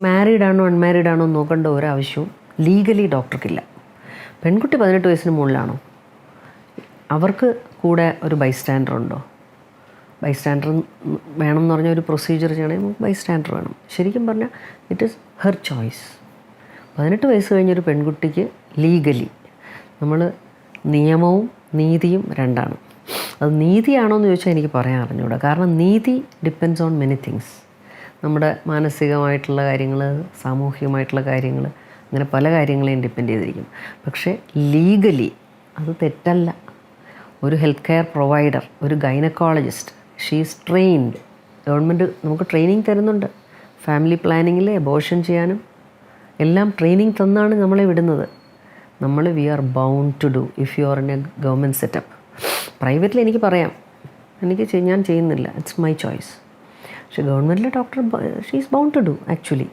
Married ആണോ unmarried ആണോ നോക്കേണ്ട ഒരാവശ്യവും ലീഗലി ഡോക്ടർക്കില്ല പെൺകുട്ടി പതിനെട്ട് വയസ്സിന് മുകളിലാണോ? അവർക്ക് കൂടെ ഒരു ബൈസ്റ്റാൻഡർ ഉണ്ടോ? ബൈസ്റ്റാൻഡർ വേണം എന്ന് പറഞ്ഞ ഒരു പ്രൊസീജിയർ ചെയ്യണമെങ്കിൽ നമുക്ക് ബൈസ്റ്റാൻഡർ വേണം. ശരിക്കും പറഞ്ഞാൽ ഇറ്റ് ഈസ് ഹെർ ചോയ്സ് പതിനെട്ട് വയസ്സ് കഴിഞ്ഞൊരു പെൺകുട്ടിക്ക് ലീഗലി നമ്മൾ നിയമവും നീതിയും രണ്ടാണ്. അത് നീതിയാണോ എന്ന് ചോദിച്ചാൽ എനിക്ക് പറയാൻ അറിഞ്ഞുകൂടാ കാരണം നീതി ഡിപ്പെൻസ് ഓൺ മെനി തിങ്സ് നമ്മുടെ മാനസികമായിട്ടുള്ള കാര്യങ്ങൾ സാമൂഹികമായിട്ടുള്ള കാര്യങ്ങൾ അങ്ങനെ പല കാര്യങ്ങളെയും ഡിപ്പെൻഡ് ചെയ്തിരിക്കും. പക്ഷേ ലീഗലി അത് തെറ്റല്ല. ഒരു ഹെൽത്ത് കെയർ പ്രൊവൈഡർ ഒരു ഗൈനക്കോളജിസ്റ്റ് ഷീസ് ട്രെയിൻഡ് ഗവൺമെന്റ് നമുക്ക് ട്രെയിനിങ് തരുന്നുണ്ട്. ഫാമിലി പ്ലാനിങ്ങിൽ എബോഷൻ ചെയ്യാനും എല്ലാം ട്രെയിനിങ് തന്നാണ് നമ്മളെ വിടുന്നത്. നമ്മൾ we are bound to do if you are in a government setup പ്രൈവറ്റിൽ എനിക്ക് പറയാം. എനിക്ക് ഞാൻ ചെയ്യുന്നില്ല. ഇറ്റ്സ് മൈ ചോയ്സ് പക്ഷേ ഗവൺമെന്റിലെ doctor she is bound to do actually